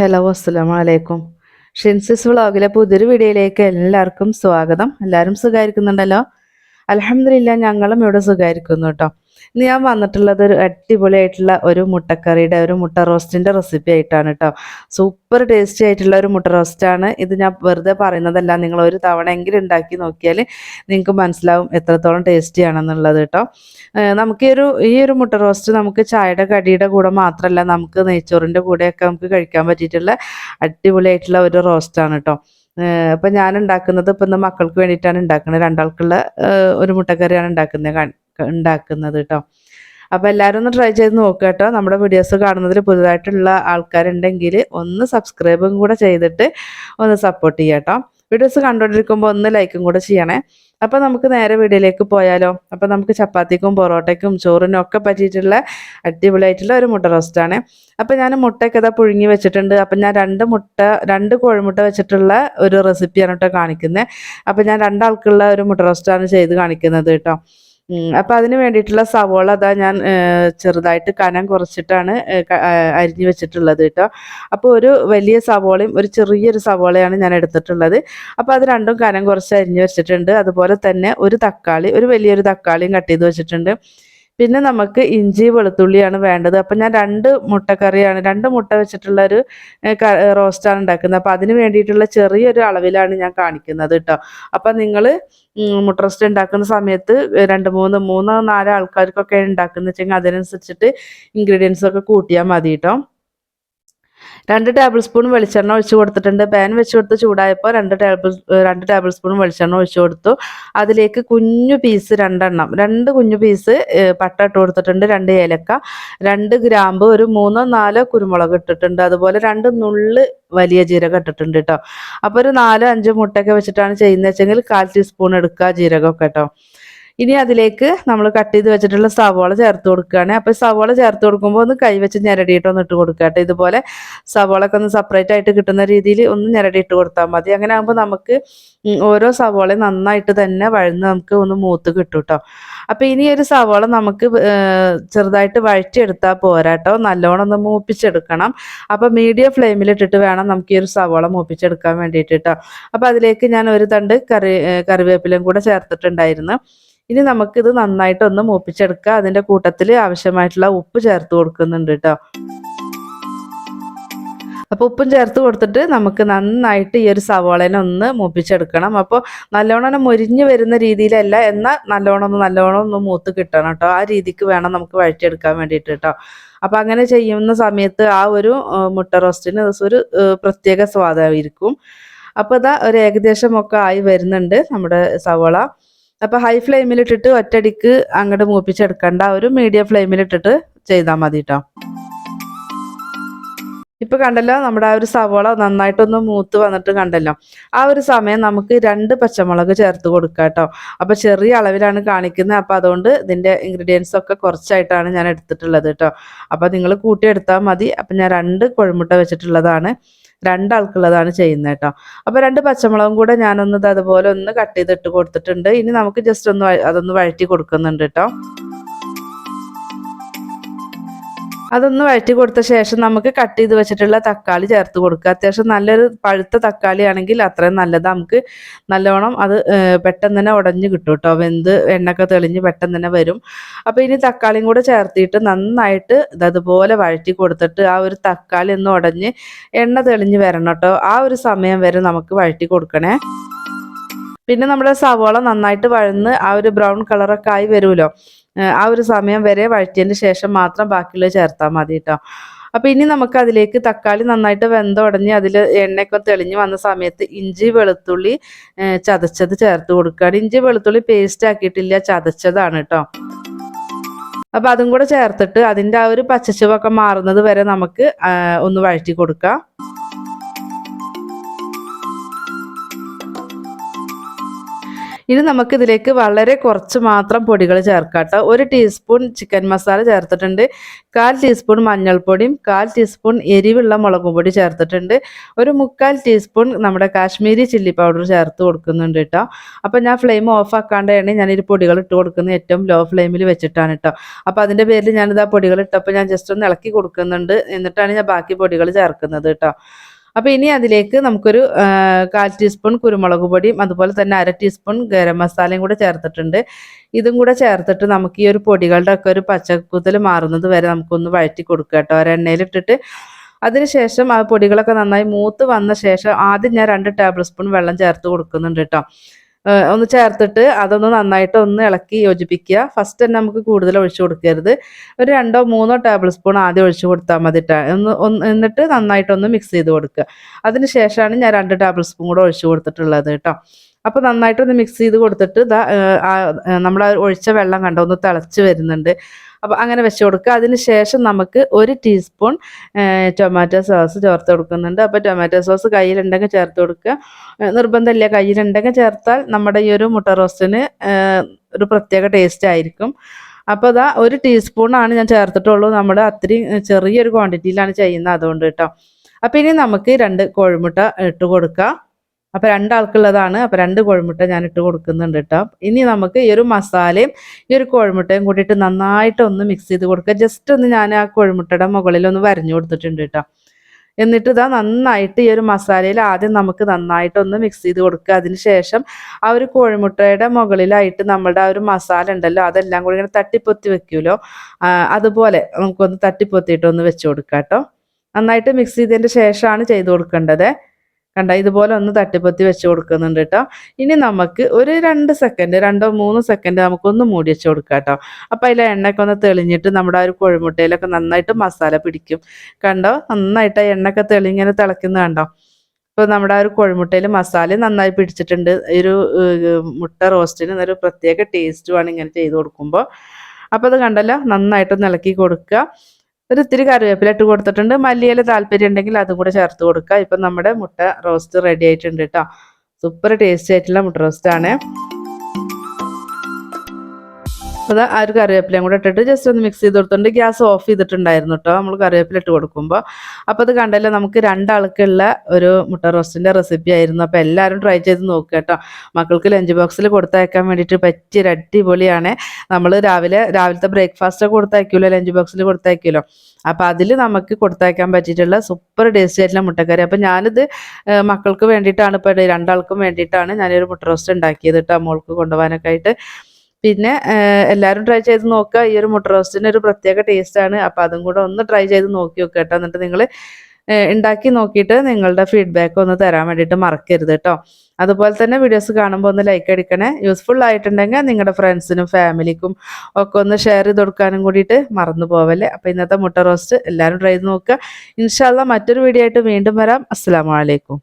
Hello അസ്സലാമു അലൈക്കും. ഷിൻസിസ് വ്ളോഗിലെ പുതിയൊരു വീഡിയോയിലേക്ക് എല്ലാവർക്കും സ്വാഗതം. എല്ലാവരും സുഖമായിരിക്കുന്നുണ്ടല്ലോ അലഹമില്ല ഞങ്ങളും ഇവിടെ സുഖമായിരിക്കുന്നു കേട്ടോ. ഇന്ന് ഞാൻ വന്നിട്ടുള്ളത് ഒരു അടിപൊളിയായിട്ടുള്ള ഒരു മുട്ടക്കറിയുടെ ഒരു മുട്ട റോസ്റ്റിന്റെ റെസിപ്പി ആയിട്ടാണ് കേട്ടോ. സൂപ്പർ ടേസ്റ്റി ആയിട്ടുള്ള ഒരു മുട്ട റോസ്റ്റാണ് ഇത് ഞാൻ വെറുതെ പറയുന്നതല്ല നിങ്ങൾ ഒരു തവണ എങ്കിലും ഉണ്ടാക്കി നോക്കിയാൽ നിങ്ങൾക്ക് മനസ്സിലാവും എത്രത്തോളം ടേസ്റ്റി ആണെന്നുള്ളത് കേട്ടോ. നമുക്ക് ഈ ഒരു ഈ ഒരു മുട്ട റോസ്റ്റ് നമുക്ക് ചായയുടെ കടിയുടെ കൂടെ മാത്രമല്ല നമുക്ക് നെയ്ച്ചോറിന്റെ കൂടെയൊക്കെ നമുക്ക് കഴിക്കാൻ പറ്റിയിട്ടുള്ള അടിപൊളിയായിട്ടുള്ള ഒരു റോസ്റ്റാണ് കേട്ടോ. അപ്പം ഞാൻ ഉണ്ടാക്കുന്നത് ഇപ്പം ഇന്ന് മക്കൾക്ക് വേണ്ടിയിട്ടാണ് ഉണ്ടാക്കുന്നത്. രണ്ടാൾക്കുള്ള ഒരു മുട്ടക്കറിയാണ് ഉണ്ടാക്കുന്നത് ഉണ്ടാക്കുന്നത് കേട്ടോ അപ്പോൾ എല്ലാവരും ഒന്ന് ട്രൈ ചെയ്ത് നോക്കുക കേട്ടോ നമ്മുടെ വീഡിയോസ് കാണുന്നതിൽ പുതുതായിട്ടുള്ള ആൾക്കാരുണ്ടെങ്കിൽ ഒന്ന് സബ്സ്ക്രൈബും കൂടെ ചെയ്തിട്ട് ഒന്ന് സപ്പോർട്ട് ചെയ്യാം കേട്ടോ വീഡിയോസ് കണ്ടുകൊണ്ടിരിക്കുമ്പോൾ ഒന്ന് ലൈക്കും കൂടെ ചെയ്യണേ. അപ്പോൾ നമുക്ക് നേരെ വീഡിയോയിലേക്ക് പോയാലോ. അപ്പോൾ നമുക്ക് ചപ്പാത്തിക്കും പൊറോട്ടയ്ക്കും ചോറിനും ഒക്കെ പറ്റിയിട്ടുള്ള അടിപൊളിയായിട്ടുള്ള ഒരു മുട്ട റോസ്റ്റാണ് അപ്പം ഞാൻ മുട്ടയൊക്കെ ഇതാ പുഴുങ്ങി വെച്ചിട്ടുണ്ട്. അപ്പം ഞാൻ രണ്ട് മുട്ട രണ്ട് കോഴിമുട്ട വെച്ചിട്ടുള്ള ഒരു റെസിപ്പിയാണ് കേട്ടോ കാണിക്കുന്നത് അപ്പം ഞാൻ രണ്ടാൾക്കുള്ള ഒരു മുട്ട റോസ്റ്റാണ് ചെയ്ത് കാണിക്കുന്നത് കേട്ടോ അപ്പം അതിന് വേണ്ടിയിട്ടുള്ള സവോള അതാ ഞാൻ ചെറുതായിട്ട് കനം കുറച്ചിട്ടാണ് അരിഞ്ഞു വെച്ചിട്ടുള്ളത് കേട്ടോ. അപ്പോൾ ഒരു വലിയ സവോളയും ഒരു ചെറിയൊരു സവോളയാണ് ഞാൻ എടുത്തിട്ടുള്ളത്. അപ്പോൾ അത് രണ്ടും കനം കുറച്ച് അരിഞ്ഞു വെച്ചിട്ടുണ്ട്. അതുപോലെ തന്നെ ഒരു തക്കാളി ഒരു വലിയൊരു തക്കാളിയും കട്ട് ചെയ്ത് വെച്ചിട്ടുണ്ട്. പിന്നെ നമുക്ക് ഇഞ്ചി വെളുത്തുള്ളിയാണ് വേണ്ടത്. അപ്പം ഞാൻ രണ്ട് മുട്ടക്കറിയാണ് രണ്ട് മുട്ട വെച്ചിട്ടുള്ള ഒരു റോസ്റ്റാണ് ഉണ്ടാക്കുന്നത്. അപ്പം അതിന് വേണ്ടിയിട്ടുള്ള ചെറിയൊരു അളവിലാണ് ഞാൻ കാണിക്കുന്നത് കേട്ടോ അപ്പം നിങ്ങൾ മുട്ട റോസ്റ്റ് ഉണ്ടാക്കുന്ന സമയത്ത് രണ്ട് മൂന്ന് മൂന്നോ നാലോ ആൾക്കാർക്കൊക്കെ ഉണ്ടാക്കുന്ന വെച്ചെങ്കിൽ അതിനനുസരിച്ചിട്ട് ഇൻഗ്രീഡിയൻസ് ഒക്കെ കൂട്ടിയാൽ മതി കേട്ടോ രണ്ട് ടേബിൾ സ്പൂൺ വെളിച്ചെണ്ണ ഒഴിച്ച് കൊടുത്തിട്ടുണ്ട്. പാൻ വെച്ച് കൊടുത്ത് ചൂടായപ്പോൾ രണ്ട് ടേബിൾ രണ്ട് ടേബിൾ സ്പൂൺ വെളിച്ചെണ്ണ ഒഴിച്ച് കൊടുത്തു. അതിലേക്ക് കുഞ്ഞു പീസ് രണ്ടെണ്ണം. രണ്ട് കുഞ്ഞു പീസ് പട്ട ഇട്ട് കൊടുത്തിട്ടുണ്ട്. രണ്ട് ഏലക്ക രണ്ട് ഗ്രാമ്പ് ഒരു മൂന്നോ നാലോ കുരുമുളക് ഇട്ടിട്ടുണ്ട്. അതുപോലെ രണ്ട് നുള്ള് വലിയ ജീരകം ഇട്ടിട്ടുണ്ട് കേട്ടോ അപ്പോൾ ഒരു നാലോ അഞ്ചോ മുട്ടയൊക്കെ വെച്ചിട്ടാണ് ചെയ്യുന്നത് വെച്ചെങ്കിൽ കാൽ ടീസ്പൂൺ എടുക്കുക ജീരകമൊക്കെ കേട്ടോ ഇനി അതിലേക്ക് നമ്മൾ കട്ട് ചെയ്ത് വെച്ചിട്ടുള്ള സവോള ചേർത്ത് കൊടുക്കുകയാണ്. അപ്പോൾ സവോള ചേർത്ത് കൊടുക്കുമ്പോൾ ഒന്ന് കൈവച്ച് ഞെരടിയിട്ട് ഒന്ന് ഇട്ട് കൊടുക്കുക കേട്ടോ. ഇതുപോലെ സവോള ഒക്കെ ഒന്ന് സെപ്പറേറ്റ് ആയിട്ട് കിട്ടുന്ന രീതിയിൽ ഒന്ന് ഞെരടി ഇട്ട് കൊടുത്താൽ മതി. അങ്ങനെ ആകുമ്പോൾ നമുക്ക് ഓരോ സവോളയും നന്നായിട്ട് തന്നെ വഴന്ന് നമുക്ക് ഒന്ന് മൂത്ത് കിട്ടും കേട്ടോ. അപ്പോൾ ഇനി ഒരു സവോള നമുക്ക് ചെറുതായിട്ട് വഴറ്റിയെടുത്താൽ പോരാ കേട്ടോ. നല്ലോണം ഒന്ന് മൂപ്പിച്ചെടുക്കണം. അപ്പോൾ മീഡിയം ഫ്ലെയിമിലിട്ടിട്ട് വേണം നമുക്ക് ഈ ഒരു സവോള മൂപ്പിച്ചെടുക്കാൻ വേണ്ടിയിട്ട് കേട്ടോ. അപ്പോൾ അതിലേക്ക് ഞാൻ ഒരു തണ്ട് കറി കറിവേപ്പിലയും കൂടെ ചേർത്തിട്ടുണ്ടായിരുന്നു. ഇനി നമുക്കിത് നന്നായിട്ട് ഒന്ന് മൂപ്പിച്ചെടുക്കുക. അതിന്റെ കൂട്ടത്തിൽ ആവശ്യമായിട്ടുള്ള ഉപ്പ് ചേർത്ത് കൊടുക്കുന്നുണ്ട് കേട്ടോ അപ്പോൾ ഉപ്പും ചേർത്ത് കൊടുത്തിട്ട് നമുക്ക് നന്നായിട്ട് ഈ ഒരു സവോളനെ ഒന്ന് മൂപ്പിച്ചെടുക്കണം. അപ്പോൾ നല്ലോണം ഒന്ന് മുരിഞ്ഞ് വരുന്ന രീതിയിലല്ല എന്നാൽ നല്ലോണം ഒന്ന് നല്ലോണം ഒന്ന് മൂത്ത് കിട്ടണം കേട്ടോ ആ രീതിക്ക് വേണം നമുക്ക് വഴറ്റിയെടുക്കാൻ വേണ്ടിയിട്ട് കേട്ടോ അപ്പം അങ്ങനെ ചെയ്യുന്ന സമയത്ത് ആ ഒരു മുട്ട റോസ്റ്റിന് ഒരു പ്രത്യേക സ്വാദമായിരിക്കും അപ്പോൾ ഇതാ ഒരു ഏകദേശമൊക്കെ ആയി വരുന്നുണ്ട് നമ്മുടെ സവോള. അപ്പോൾ ഹൈ ഫ്ലെയിമിൽ ഇട്ടിട്ട് ഒറ്റടിക്ക് അങ്ങോട്ട് മൂപ്പിച്ചെടുക്കണ്ട. ഒരു മീഡിയം ഫ്ലെയിമിലിട്ടിട്ട് ചെയ്താൽ മതി കേട്ടോ ഇപ്പൊ കണ്ടല്ലോ നമ്മുടെ ആ ഒരു സവോള നന്നായിട്ടൊന്ന് മൂത്ത് വന്നിട്ട് കണ്ടല്ലോ. ആ ഒരു സമയം നമുക്ക് രണ്ട് പച്ചമുളക് ചേർത്ത് കൊടുക്കാം കേട്ടോ. അപ്പൊ ചെറിയ അളവിലാണ് കാണിക്കുന്നത്. അപ്പൊ അതുകൊണ്ട് ഇതിന്റെ ഇൻഗ്രീഡിയൻസ് ഒക്കെ കുറച്ചായിട്ടാണ് ഞാൻ എടുത്തിട്ടുള്ളത് കേട്ടോ. അപ്പൊ നിങ്ങൾ കൂട്ടിയെടുത്താൽ മതി. അപ്പൊ ഞാൻ രണ്ട് കുഴമുട്ട വെച്ചിട്ടുള്ളതാണ്. രണ്ടാൾക്കുള്ളതാണ് ചെയ്യുന്നത് കേട്ടോ. അപ്പൊ രണ്ട് പച്ചമുളകും കൂടെ ഞാനൊന്ന് അതുപോലെ ഒന്ന് കട്ട് ചെയ്തിട്ട് കൊടുത്തിട്ടുണ്ട്. ഇനി നമുക്ക് ജസ്റ്റ് ഒന്ന് അതൊന്ന് വഴറ്റി കൊടുക്കുന്നുണ്ട് കേട്ടോ. അതൊന്ന് വഴറ്റി കൊടുത്ത ശേഷം നമുക്ക് കട്ട് ചെയ്ത് വെച്ചിട്ടുള്ള തക്കാളി ചേർത്ത് കൊടുക്കുക. അത്യാവശ്യം നല്ലൊരു പഴുത്ത തക്കാളി ആണെങ്കിൽ അത്രയും നല്ലത്. നമുക്ക് നല്ലോണം അത് പെട്ടെന്ന് തന്നെ ഉടഞ്ഞു കിട്ടും കേട്ടോ. വെന്ത് എണ്ണൊക്കെ തെളിഞ്ഞ് പെട്ടെന്ന് തന്നെ വരും. അപ്പോൾ ഇനി തക്കാളിയും കൂടെ ചേർത്തിട്ട് നന്നായിട്ട് ഇത് അതുപോലെ വഴറ്റി കൊടുത്തിട്ട് ആ ഒരു തക്കാളി ഒന്ന് ഉടഞ്ഞ് എണ്ണ തെളിഞ്ഞ് വരണം കേട്ടോ. ആ ഒരു സമയം വരെ നമുക്ക് വഴറ്റി കൊടുക്കണേ. പിന്നെ നമ്മുടെ സവോള നന്നായിട്ട് വഴന്ന് ആ ഒരു ബ്രൗൺ കളറൊക്കെ ആയി വരുമല്ലോ. ആ ഒരു സമയം വരെ വഴറ്റിയതിന് ശേഷം മാത്രം ബാക്കിയുള്ളത് ചേർത്താൽ മതി കേട്ടോ അപ്പൊ ഇനി നമുക്ക് അതിലേക്ക് തക്കാളി നന്നായിട്ട് വെന്ത വെന്തുടഞ്ഞ് അതിൽ എണ്ണയൊക്കെ തെളിഞ്ഞു വന്ന സമയത്ത് ഇഞ്ചി വെളുത്തുള്ളി ചതച്ചത് ചേർത്ത് കൊടുക്കുകയാണ് ഇഞ്ചി വെളുത്തുള്ളി പേസ്റ്റ് ആക്കിയിട്ടില്ല ചതച്ചതാണ് കേട്ടോ അപ്പൊ അതും കൂടെ ചേർത്തിട്ട് അതിന്റെ ആ ഒരു പച്ചച്ചുവൊക്കെ മാറുന്നത് വരെ നമുക്ക് ഒന്ന് വഴറ്റി കൊടുക്കാം. ഇനി നമുക്കിതിലേക്ക് വളരെ കുറച്ച് മാത്രം പൊടികൾ ചേർക്കാം കേട്ടോ ഒരു ടീസ്പൂൺ ചിക്കൻ മസാല ചേർത്തിട്ടുണ്ട്. കാൽ ടീസ്പൂൺ മഞ്ഞൾപ്പൊടിയും കാൽ ടീസ്പൂൺ എരിവുള്ള മുളക് പൊടി ചേർത്തിട്ടുണ്ട്. ഒരു മുക്കാൽ ടീസ്പൂൺ നമ്മുടെ കാശ്മീരി ചില്ലി പൗഡർ ചേർത്ത് കൊടുക്കുന്നുണ്ട് കേട്ടോ. അപ്പോൾ ഞാൻ ഫ്ലെയിം ഓഫ് ആക്കാണ്ടാണ് ഞാൻ ഈ പൊടികൾ ഇട്ട് കൊടുക്കുന്നത് ഏറ്റവും ലോ ഫ്ലെയിമിൽ വെച്ചിട്ടാണ് കേട്ടോ. അപ്പോൾ അതിന്റെ പേരിൽ ഞാനിത് ആ പൊടികൾ ഇട്ടപ്പോൾ ഞാൻ ജസ്റ്റ് ഒന്ന് ഇളക്കി കൊടുക്കുന്നുണ്ട്. എന്നിട്ടാണ് ഞാൻ ബാക്കി പൊടികൾ ചേർക്കുന്നത് കേട്ടോ. അപ്പോൾ ഇനി അതിലേക്ക് നമുക്കൊരു കാൽ ടീസ്പൂൺ കുരുമുളക് പൊടിയും അതുപോലെ തന്നെ അര ടീസ്പൂൺ ഗരം മസാലയും കൂടെ ചേർത്തിട്ടുണ്ട്. ഇതും കൂടെ ചേർത്തിട്ട് നമുക്ക് ഈ ഒരു പൊടികളുടെ ഒക്കെ ഒരു പച്ചക്കുത്തൽ മാറുന്നത് വരെ നമുക്കൊന്ന് വഴറ്റി കൊടുക്കുക കേട്ടോ. ഒരെണ്ണയിലിട്ടിട്ട് അതിനുശേഷം ആ പൊടികളൊക്കെ നന്നായി മൂത്ത് വന്ന ശേഷം ആദ്യം ഞാൻ രണ്ട് ടേബിൾ സ്പൂൺ വെള്ളം ചേർത്ത് കൊടുക്കുന്നുണ്ട് കേട്ടോ. ഒന്ന് ചേർത്തിട്ട് അതൊന്ന് നന്നായിട്ട് ഒന്ന് ഇളക്കി യോജിപ്പിക്കുക. ഫസ്റ്റ് തന്നെ നമുക്ക് കൂടുതൽ ഒഴിച്ചു കൊടുക്കരുത്. ഒരു രണ്ടോ മൂന്നോ ടേബിൾ സ്പൂൺ ആദ്യം ഒഴിച്ചു കൊടുത്താൽ മതി ഒന്ന് എന്നിട്ട് നന്നായിട്ടൊന്ന് മിക്സ് ചെയ്ത് കൊടുക്കുക. അതിന് ശേഷമാണ് ഞാൻ രണ്ട് ടേബിൾ സ്പൂൺ കൂടെ ഒഴിച്ചു കൊടുത്തിട്ടുള്ളത് കേട്ടോ അപ്പോൾ നന്നായിട്ടൊന്ന് മിക്സ് ചെയ്ത് കൊടുത്തിട്ട് ഇതാ നമ്മൾ ഒഴിച്ച വെള്ളം കണ്ടോ ഒന്ന് തിളച്ച് വരുന്നുണ്ട്. അപ്പോൾ അങ്ങനെ വെച്ച് കൊടുക്കുക. അതിന് ശേഷം നമുക്ക് ഒരു ടീസ്പൂൺ ടൊമാറ്റോ സോസ് ചേർത്ത് കൊടുക്കുന്നുണ്ട്. അപ്പോൾ ടൊമാറ്റോ സോസ് കയ്യിലുണ്ടെങ്കിൽ ചേർത്ത് കൊടുക്കുക. നിർബന്ധമില്ല. കയ്യിലുണ്ടെങ്കിൽ ചേർത്താൽ നമ്മുടെ ഈ ഒരു മുട്ട റോസ്റ്റിന് ഒരു പ്രത്യേക ടേസ്റ്റ് ആയിരിക്കും. അപ്പോൾ അതാ ഒരു ടീസ്പൂണാണ് ഞാൻ ചേർത്തിട്ടുള്ളൂ. നമ്മൾ അത്രയും ചെറിയൊരു ക്വാണ്ടിറ്റിയിലാണ് ചെയ്യുന്നത് അതുകൊണ്ട് കേട്ടോ. അപ്പോൾ ഇനി നമുക്ക് രണ്ട് കോഴിമുട്ട ഇട്ട് കൊടുക്കാം. അപ്പോൾ രണ്ടാൾക്കുള്ളതാണ്. അപ്പോൾ രണ്ട് കോഴിമുട്ട ഞാൻ ഇട്ട് കൊടുക്കുന്നുണ്ട് കേട്ടോ. ഇനി നമുക്ക് ഈ ഒരു മസാലയും ഈ ഒരു കോഴിമുട്ടയും കൂട്ടിയിട്ട് നന്നായിട്ട് ഒന്ന് മിക്സ് ചെയ്ത് കൊടുക്കുക. ജസ്റ്റ് ഒന്ന് ഞാൻ ആ കോഴിമുട്ടയുടെ മുകളിൽ ഒന്ന് വരഞ്ഞു കൊടുത്തിട്ടുണ്ട് കേട്ടോ. എന്നിട്ട് ഇതാ നന്നായിട്ട് ഈ ഒരു മസാലയിൽ ആദ്യം നമുക്ക് നന്നായിട്ട് ഒന്ന് മിക്സ് ചെയ്ത് കൊടുക്കുക. അതിനുശേഷം ആ ഒരു കോഴിമുട്ടയുടെ മുകളിലായിട്ട് നമ്മളുടെ ആ ഒരു മസാല ഉണ്ടല്ലോ അതെല്ലാം കൂടി ഇങ്ങനെ തട്ടിപ്പൊത്തി വെക്കുമല്ലോ. അതുപോലെ നമുക്കൊന്ന് തട്ടിപ്പൊത്തിയിട്ട് ഒന്ന് വെച്ച് കൊടുക്കാം കേട്ടോ. നന്നായിട്ട് മിക്സ് ചെയ്തതിന്റെ ശേഷമാണ് ചെയ്ത് കൊടുക്കേണ്ടത്. കണ്ട? ഇതുപോലെ ഒന്ന് തട്ടിപ്പത്തി വെച്ച് കൊടുക്കുന്നുണ്ട് കേട്ടോ ഇനി നമുക്ക് ഒരു രണ്ട് സെക്കൻഡ് രണ്ടോ മൂന്ന് സെക്കൻഡ് നമുക്കൊന്ന് മൂടി വെച്ച് കൊടുക്കാം കേട്ടോ അപ്പം അതിലെ എണ്ണയൊക്കെ ഒന്ന് തെളിഞ്ഞിട്ട് നമ്മുടെ ആ ഒരു കോഴിമുട്ടയിലൊക്കെ നന്നായിട്ട് മസാല പിടിക്കും. കണ്ടോ? നന്നായിട്ട് ആ എണ്ണയൊക്കെ തെളിഞ്ഞിങ്ങനെ തിളക്കുന്ന കണ്ടോ? ഇപ്പോൾ നമ്മുടെ ആ ഒരു കോഴിമുട്ടയിൽ മസാല നന്നായി പിടിച്ചിട്ടുണ്ട്. ഒരു മുട്ട റോസ്റ്റിന് ഒരു പ്രത്യേക ടേസ്റ്റുമാണ് ഇങ്ങനെ ചെയ്ത് കൊടുക്കുമ്പോൾ അപ്പോൾ അത് കണ്ടല്ലോ? നന്നായിട്ട് ഇളക്കി കൊടുക്കുക. ഒരു ഇത്തിരി കറിവേപ്പില ഇട്ട് കൊടുത്തിട്ടുണ്ട്. മല്ലിയില താല്പര്യം ഉണ്ടെങ്കിൽ അതും കൂടെ ചേർത്ത് കൊടുക്കുക ഇപ്പം നമ്മുടെ മുട്ട റോസ്റ്റ് റെഡി ആയിട്ടുണ്ട് കേട്ടോ സൂപ്പർ ടേസ്റ്റി ആയിട്ടുള്ള മുട്ട റോസ്റ്റ് ആണ്. അത് ആ ഒരു കറിവേപ്പിലയും കൂടെ ഇട്ടിട്ട് ജസ്റ്റ് ഒന്ന് മിക്സ് ചെയ്ത് കൊടുത്തോണ്ട് ഗ്യാസ് ഓഫ് ചെയ്തിട്ടുണ്ടായിരുന്നു കേട്ടോ നമ്മൾ കറിവേപ്പില ഇട്ട് കൊടുക്കുമ്പോൾ അപ്പോൾ അത് കണ്ടല്ലോ നമുക്ക് രണ്ടാൾക്കുള്ള ഒരു മുട്ട റോസ്റ്റിന്റെ റെസിപ്പി ആയിരുന്നു. അപ്പോൾ എല്ലാവരും ട്രൈ ചെയ്ത് നോക്കുക കേട്ടോ മക്കൾക്ക് ലഞ്ച് ബോക്സിൽ കൊടുത്തയക്കാൻ വേണ്ടിയിട്ട് പറ്റിയൊരു അടിപൊളിയാണ്. നമ്മൾ രാവിലെ രാവിലത്തെ ബ്രേക്ക്ഫാസ്റ്റ് കൊടുത്തയക്കുമല്ലോ ലഞ്ച് ബോക്സിൽ കൊടുത്തയക്കുമല്ലോ അപ്പോൾ അതിൽ നമുക്ക് കൊടുത്തയക്കാൻ പറ്റിയിട്ടുള്ള സൂപ്പർ ടേസ്റ്റി ആയിട്ടുള്ള മുട്ടക്കറി. അപ്പോൾ ഞാനിത് മക്കൾക്ക് വേണ്ടിയിട്ടാണ് ഇപ്പോൾ രണ്ടാൾക്കും വേണ്ടിയിട്ടാണ് ഞാനൊരു മുട്ട റോസ്റ്റ് ഉണ്ടാക്കിയത് കേട്ടോ മോൾക്ക് കൊണ്ടുപോകാനൊക്കെ ആയിട്ട്. പിന്നെ എല്ലാവരും ട്രൈ ചെയ്ത് നോക്കുക ഈ ഒരു മുട്ട റോസ്റ്റിന് ഒരു പ്രത്യേക ടേസ്റ്റാണ് അപ്പോൾ അതും കൂടെ ഒന്ന് ട്രൈ ചെയ്ത് നോക്കി നോക്കുക കേട്ടോ. എന്നിട്ട് നിങ്ങൾ ഉണ്ടാക്കി നോക്കിയിട്ട് നിങ്ങളുടെ ഫീഡ്ബാക്ക് ഒന്ന് തരാൻ വേണ്ടിയിട്ട് മറക്കരുത് കേട്ടോ. അതുപോലെ തന്നെ വീഡിയോസ് കാണുമ്പോൾ ഒന്ന് ലൈക്ക് അടിക്കണേ. യൂസ്ഫുൾ ആയിട്ടുണ്ടെങ്കിൽ നിങ്ങളുടെ ഫ്രണ്ട്സിനും ഫാമിലിക്കും ഒക്കെ ഒന്ന് ഷെയർ ചെയ്ത് കൊടുക്കാനും കൂടിയിട്ട് മറന്നു പോവല്ലേ? അപ്പോൾ ഇന്നത്തെ മുട്ട റോസ്റ്റ് എല്ലാവരും ട്രൈ ചെയ്ത് നോക്കുക ഇൻഷാല്ല മറ്റൊരു വീഡിയോ ആയിട്ട് വീണ്ടും വരാം. അസ്സാം വലൈക്കും